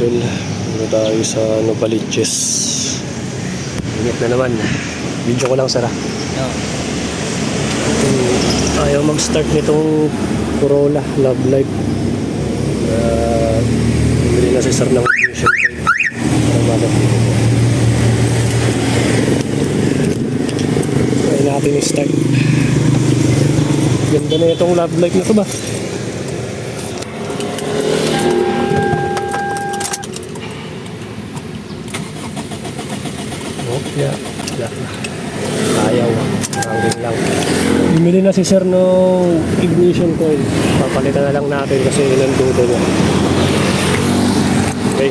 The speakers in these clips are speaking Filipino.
idol. Ano tayo sa Novaliches. Ingat na naman. Video ko lang sara. Oo. Hmm, Ayaw mag-start nitong Corolla Love Life. Uh, bumili na si Sir ng coil. Para bakit. Try natin i-start. Ganda na itong Love Life na to ba? Yeah. Yeah. Ayaw. Hanggang lang. Bumili na si Sir no ignition coil. Papalitan na lang natin kasi yun ang dudo niya. Okay.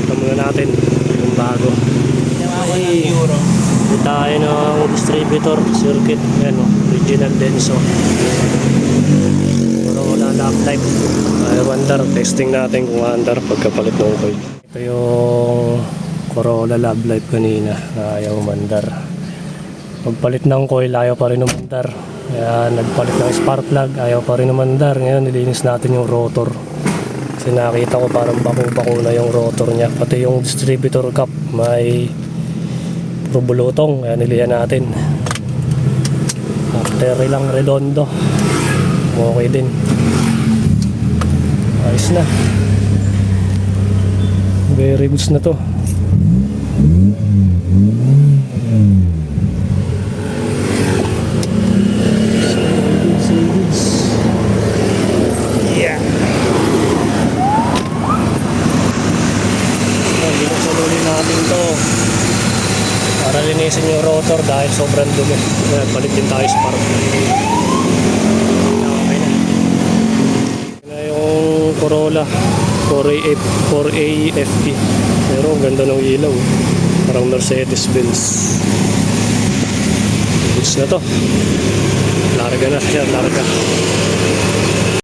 Ito muna natin yung bago. Ay. Ito tayo ng distributor circuit. Yan o. Original Denso. Pero wala lap life. Ayaw under. Testing natin kung under pagkapalit ng coil. Ito yung Corolla Love Life kanina na ayaw umandar. Pagpalit ng coil, ayaw pa rin umandar. Kaya nagpalit ng spark plug, ayaw pa rin umandar. Ngayon, nilinis natin yung rotor. Kasi nakita ko parang bako-bako na yung rotor niya. Pati yung distributor cap, may rubulutong. Kaya nilihan natin. After ilang redondo, okay din. Ayos na. Very goods na to. Linisin yung rotor dahil sobrang dumi. Kaya balik din tayo sa park. Okay na yung Corolla 4AF, 4AFP. Pero ang ganda ng ilaw. Parang Mercedes-Benz. Goods na to. Larga na siya, larga.